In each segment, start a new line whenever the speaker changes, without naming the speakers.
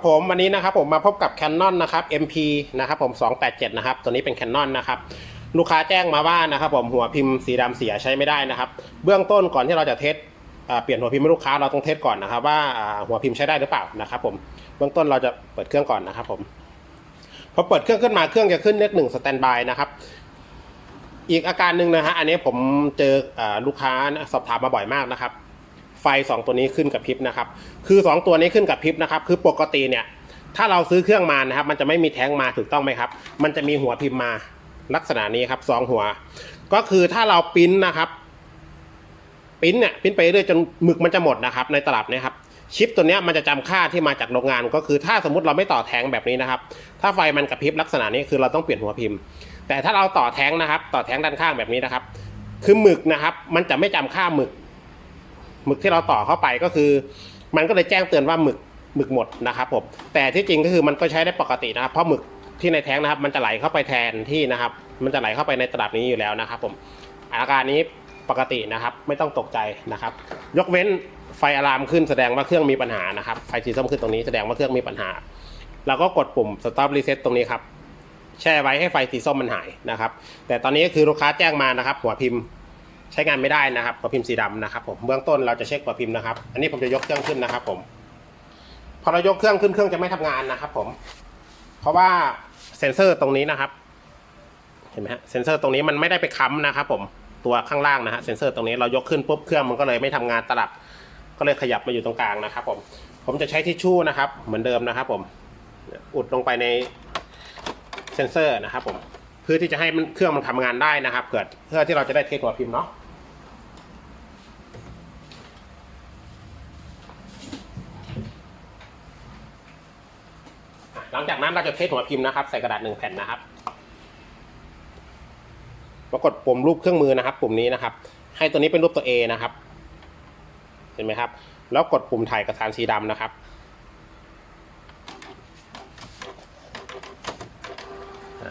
ครับผมวันนี้นะครับผมมาพบกับ Canon นะครับ MP นะครับผม 287 นะครับ ตัวนี้เป็น Canon นะครับลูกค้าแจ้งมาว่านะครับผมหัวพิมพ์สีดำเสียใช้ไม่ได้นะครับ เบื้องต้นก่อนที่เราจะเทสเปลี่ยนหัวพิมพ์ให้ลูกค้าเราต้องเทสก่อนนะครับว่าหัวพิมพ์ใช้ได้หรือเปล่านะครับผมเบื้องต้นเราจะเปิดเครื่องก่อนนะครับผมพอเปิดเครื่องขึ้นมาเครื่องจะขึ้นเลขหนึ่งสแตนบายนะครับอีกอาการหนึ่งนะฮะอันนี้ผมเจออลูกค้าสอบถามมาบ่อยมากนะครับ ไฟ 2 ตัวนี้ขึ้นกับพริบนะครับ คือ 2 ตัวนี้ขึ้นกับพริบนะครับ คือปกติเนี่ย ถ้าเราซื้อเครื่องมานะครับ มันจะไม่มีแท้งมาถูกต้องไหมครับ มันจะมีหัวพิมพ์มาลักษณะนี้ครับสองหัว ก็คือถ้าเราปิ้นนะครับ ปิ้นเนี่ยปิ้นไปเรื่อยจนหมึกมันจะหมดนะครับ ในตลับเนี่ยครับชิปตัวเนี้ยมันจะจำค่าที่มาจากโรงงาน ก็คือถ้าสมมติเราไม่ต่อแท้งแบบนี้นะครับ ถ้าไฟมันกระพริบลักษณะนี้คือเราต้องเปลี่ยนหัวพิมพ์ แต่ถ้าเราต่อแท้งนะครับ ต่อแท้งด้านข้างแบบนี้นะครับ คือหมึกนะครับ มันจะไม่จำค่าหมึก หมึกที่เราต่อเข้าไปก็คือ มันก็เลยแจ้งเตือนว่าหมึกหมึกหมดนะครับผมแต่ที่จริงก็คือมันก็ใช้ได้ปกตินะครับเพราะหมึกที่ในแท้งนะครับ มันจะไหลเข้าไปแทนที่นะครับ มันจะไหลเข้าไปในตลับนี้อยู่แล้วนะครับ ผมอาการนี้ปกตินะครับ ไม่ต้องตกใจนะครับ ยกเว้นไฟอะลามขึ้นแสดงว่าเครื่องมีปัญหานะครับไฟสีส้มขึ้นตรงนี้แสดงว่าเครื่องมีปัญหาเราก็กดปุ่ม stop reset ตรงนี้ครับแช่ไว้ให้ไฟสีส้มมันหายนะครับ แต่ตอนนี้ก็คือลูกค้าแจ้งมานะครับ หัวพิมพ์ ใช้งานไม่ได้นะครับหัวพิมพ์สีดำนะครับผมเบื้องต้นเราจะเช็คหัวพิมพ์นะครับ อันนี้ผมจะยกเครื่องขึ้นนะครับ ผม พอเรายกเครื่องขึ้นเครื่องจะไม่ทำงานนะครับ ผม เพราะว่าเซ็นเซอร์ตรงนี้นะครับ เห็นไหมฮะเซ็นเซอร์ตรงนี้มันไม่ได้ไปค้ำนะครับ ผมตัวข้างล่างนะฮะเซ็นเซอร์ตรงนี้เรายกขึ้นปุ๊บเครื่องมันก็เลยไม่ทำงานตลับ ก็เลยขยับมาอยู่ตรงกลางนะครับ ผม ผมจะใช้ทิชชู่นะครับ เหมือนเดิมนะครับ ผม อุดลงไปในเซ็นเซอร์นะครับ ผมเพื่อที่จะให้เครื่องมันทำงานได้นะครับเพื่อเพื่อที่เราจะได้เทสหัวพิมพ์เนาะอะห ลังจากนั้นเราจะเทสหัวพิมพ์นะครับ ใส่กระดาษหนึ่งแผ่นนะครับปรากฏปุ่มรูปเครื่องมือนะครับ ปุ่มนี้นะครับ ให้ตัวนี้เป็นรูปตัว A นะครับ เห็นไหมครับ แล้วกดปุ่มถ่ายกระสานสีดำนะครับ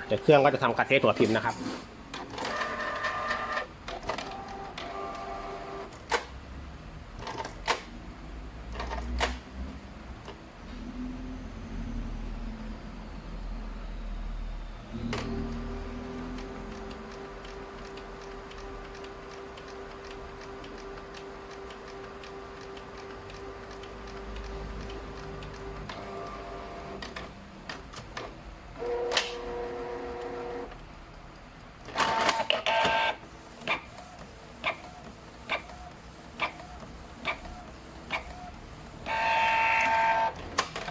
เดี๋ยวเครื่องก็จะทำการเทสหัวพิมพ์นะครับ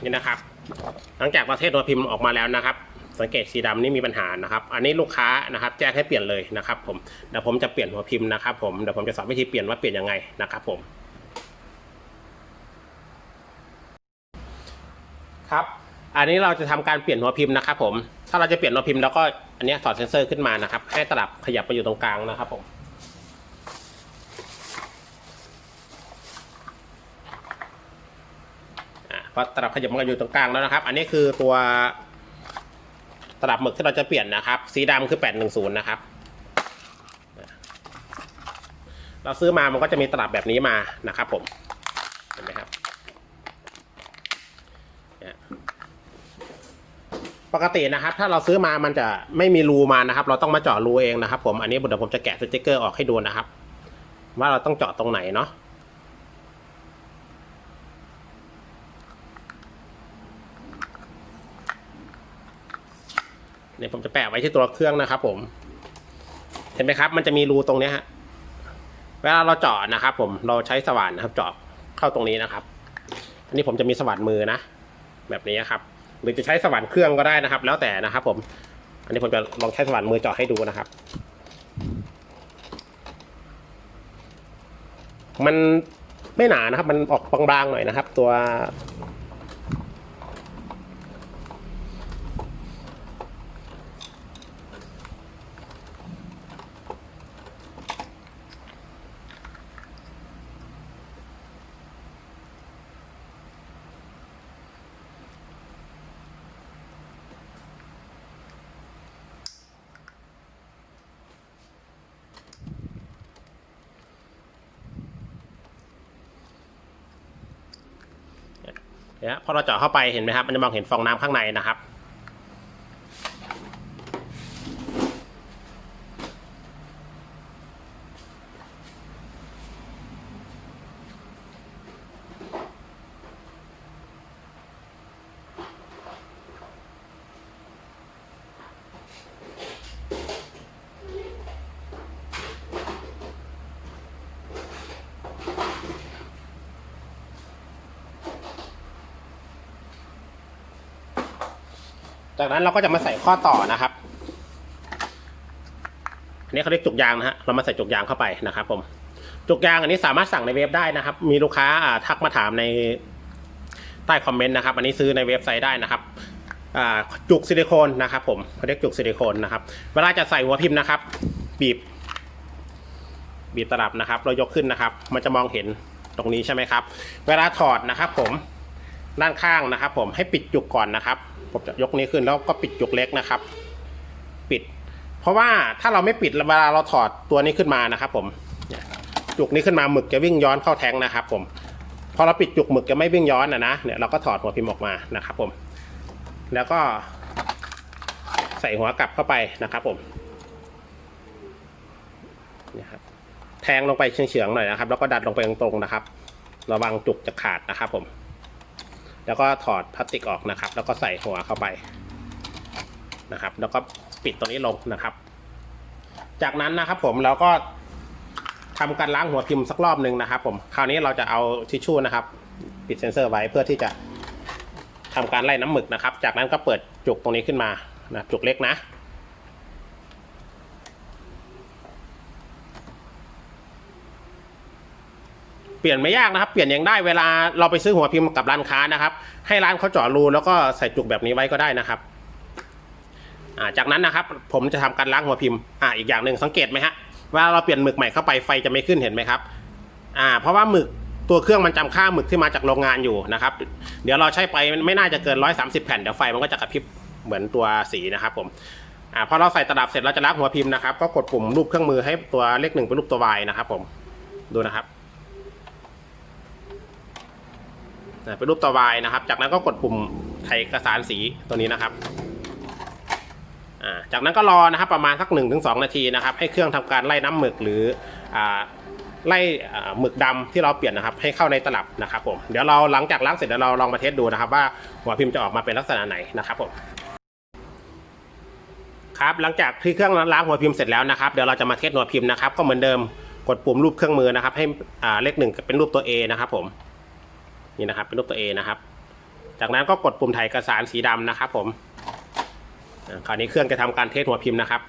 นี่นะครับ หลังจากประเทศหัวพิมพ์ออกมาแล้วนะครับ สังเกตสีดำนี่มีปัญหานะครับ อันนี้ลูกค้านะครับ แจ้งให้เปลี่ยนเลยนะครับผมเดี๋ยวผมจะเปลี่ยนหัวพิมพ์นะครับ ผมเดี๋ยวผมจะสอนวิธีเปลี่ยนว่าเปลี่ยนยังไงนะครับ ผม ครับ อันนี้เราจะทำการเปลี่ยนหัวพิมพ์นะครับ ผม ถ้าเราจะเปลี่ยนหัวพิมพ์แล้วก็อันนี้ถอดเซนเซอร์ขึ้นมานะครับ ให้ตลับขยับไปอยู่ตรงกลางนะครับ ผม อะพอตลับขยับมันก็อยู่ตรงกลางแล้วนะครับ อันนี้คือตัวตลับหมึกที่เราจะเปลี่ยนนะครับ สีดำคือ810นะครับ เราซื้อมามันก็จะมีตลับแบบนี้มานะครับ ผมเห็นไหมครับปกตินะครับ ถ้าเราซื้อมามันจะไม่มีรูมานะครับ เราต้องมาเจาะรูเองนะครับ ผมอันนี้เดี๋ยวผมจะแกะสติกเกอร์ออกให้ดูนะครับ ว่าเราต้องเจาะตรงไหนเนาะ เนี่ยผมจะแปะไว้ที่ตัวเครื่องนะครับ ผม เห็นไหมครับ มันจะมีรูตรงนี้ฮะเวลาเราเจาะนะครับ ผมเราใช้สว่านนะครับ เจาะเข้าตรงนี้นะครับ อันนี้ผมจะมีสว่านมือนะแบบนี้ครับ หรือจะใช้สว่านเครื่องก็ได้นะครับ แล้วแต่นะครับ ผม อันนี้ผมจะลองใช้สว่านมือเจาะให้ดูนะครับ มันไม่หนานะครับ มันออกบางๆหน่อยนะครับ ตัว นะพอเราเจาะเข้าไปเห็นไหมครับ มันจะมองเห็นฟองน้ำข้างในนะครับ จากนั้นเราก็จะมาใส่ข้อต่อนะครับอันนี้เขาเรียกจุกยางนะฮะเรามาใส่จุกยางเข้าไปนะครับ ผม จุกยางอันนี้สามารถสั่งในเว็บได้นะครับ มีลูกค้าอ่าทักมาถามในใต้คอมเมนต์นะครับ อันนี้ซื้อในเว็บไซต์ได้นะครับอ่าจุกซิลิโคนนะครับ ผมเขาเรียกจุกซิลิโคนนะครับ เวลาจะใส่หัวพิมพ์นะครับ บีบ บีบตลับนะครับ เรายกขึ้นนะครับ มันจะมองเห็นตรงนี้ใช่ไหมครับ เวลาถอดนะครับ ผม ด้านข้างนะครับ ผมให้ปิดจุกก่อนนะครับ ผมจะยกนี้ขึ้นแล้วก็ปิดจุกเล็กนะครับ ปิด เพราะว่าถ้าเราไม่ปิดเวลาเราถอดตัวนี้ขึ้นมานะครับ ผมจุกนี้ขึ้นมาหมึกจะวิ่งย้อนเข้าแทงนะครับ ผมพอเราปิดจุกหมึกจะไม่วิ่งย้อนนะนะเนี่ยเราก็ถอดหัวพิมพ์ออกมานะครับ ผม แล้วก็ ใส่หัวกลับเข้าไปนะครับ ผมนี่ครับแทงลงไปเฉียงๆหน่อยนะครับ แล้วก็ดัดลงไปตรงๆนะครับ ระวังจุกจะขาดนะครับ ผม แล้วก็ถอดพลาสติกออกนะครับ แล้วก็ใส่หัวเข้าไปนะครับ แล้วก็ปิดตัวนี้ลงนะครับ จากนั้นนะครับผมเราก็ทำการล้างหัวพิมพ์สักรอบหนึ่งนะครับ ผมคราวนี้เราจะเอาทิชชู่นะครับ ปิดเซนเซอร์ไว้เพื่อที่จะทำการไล่น้ำหมึกนะครับ จากนั้นก็เปิดจุกตรงนี้ขึ้นมานะจุกเล็กนะ เปลี่ยนไม่ยากนะครับ เปลี่ยนเองได้เวลาเราไปซื้อหัวพิมพ์กับร้านค้านะครับ ให้ร้านเขาเจาะรูแล้วก็ใส่จุกแบบนี้ไว้ก็ได้นะครับาจากนั้นนะครับ ผมจะทำการล้างหัวพิมพ์อ่าอีกอย่างหนึ่งสังเกตไหมฮะเวลาเราเปลี่ยนหมึกใหม่เข้าไปไฟจะไม่ขึ้นเห็นไหมครับอ่าเพราะว่าหมึกตัวเครื่องมันจำค่าหมึกที่มาจากโรงงานอยู่นะครับ เดี๋ยวเราใช้ไปไม่น่าจะเกิน 130 แผ่นเดี๋ยวไฟมันก็จะกระพริบเหมือนตัวสีนะครับผมอ่าพอเราใส่ตลับเสร็จเราจะล้างหัวพิมพ์นะครับ ก็กดปุ่มรูปเครื่องมือให้ตัวเลขหนึ่งเป็นรูปตัว Y นะครับผมดูนะครับ นะ เป็นรูปตัว Y นะครับ จากนั้นก็กดปุ่มไขเอกสารสีตัวนี้นะครับจากนั้นก็รอนะครับประมาณสัก1นถึงสนาทีนะครับ ให้เครื่องทำการไล่น้ำหมึกหรือไล่หมึกดำที่เราเปลี่ยนนะครับ ให้เข้าในตลับนะครับผมเดี๋ยวเราหลังจากล้างเสร็จเดี๋ยวเราลองมาเทสดูนะครับ ว่าหัวพิมพ์จะออกมาเป็นลักษณะไหนนะครับผมครับหลังจากที่เครื่องล้างหัวพิมพ์เสร็จแล้วนะครับเดี๋ยวเราจะมาเทสหัวพิมพ์นะครับก็เหมือนเดิมกดปุ่มรูปเครื่องมือนะครับ ให้เลขหนึ่งเป็นรูปตัว A นะครับผม นี่นะครับ เป็นรูปตัว A นะครับ จากนั้นก็กดปุ่มถ่ายเอกสารสีดำนะครับ ผมคราวนี้เครื่องจะทำการเทสหัวพิมพ์นะครับ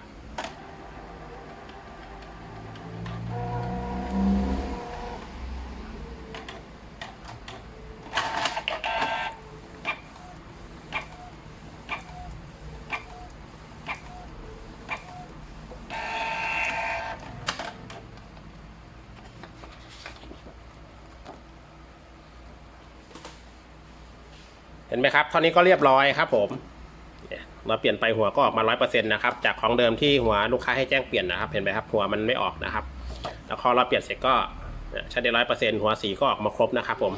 เห็นไหมครับเท่านี้ก็เรียบร้อยครับผมเราเปลี่ยนไปหัวก็ออกมาร้อยเปอร์เซ็นต์นะครับ จากของเดิมที่หัวลูกค้าให้แจ้งเปลี่ยนนะครับ เห็นไหมครับ หัวมันไม่ออกนะครับ แล้วพอเราเปลี่ยนเสร็จก็ใช้ได้ร้อยเปอร์เซ็นต์หัวสีก็ออกมาครบนะครับผม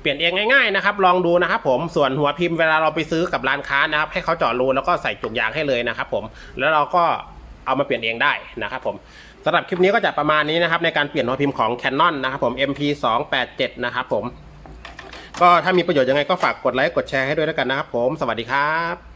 เปลี่ยนเองง่ายๆนะครับ ลองดูนะครับผม ส่วนหัวพิมพ์เวลาเราไปซื้อกับร้านค้านะครับ ให้เขาเจาะรูแล้วก็ใส่จุกยางให้เลยนะครับผม แล้วเราก็เอามาเปลี่ยนเองได้นะครับผมสำหรับคลิปนี้ก็จะประมาณนี้นะครับในการเปลี่ยนหัวพิมพ์ของ Canon นะครับผม MP 2 8 7 นะครับผม ก็ถ้ามีประโยชน์ยังไงก็ฝากกดไลค์กดแชร์ให้ด้วยแล้วกันนะครับผม สวัสดีครับ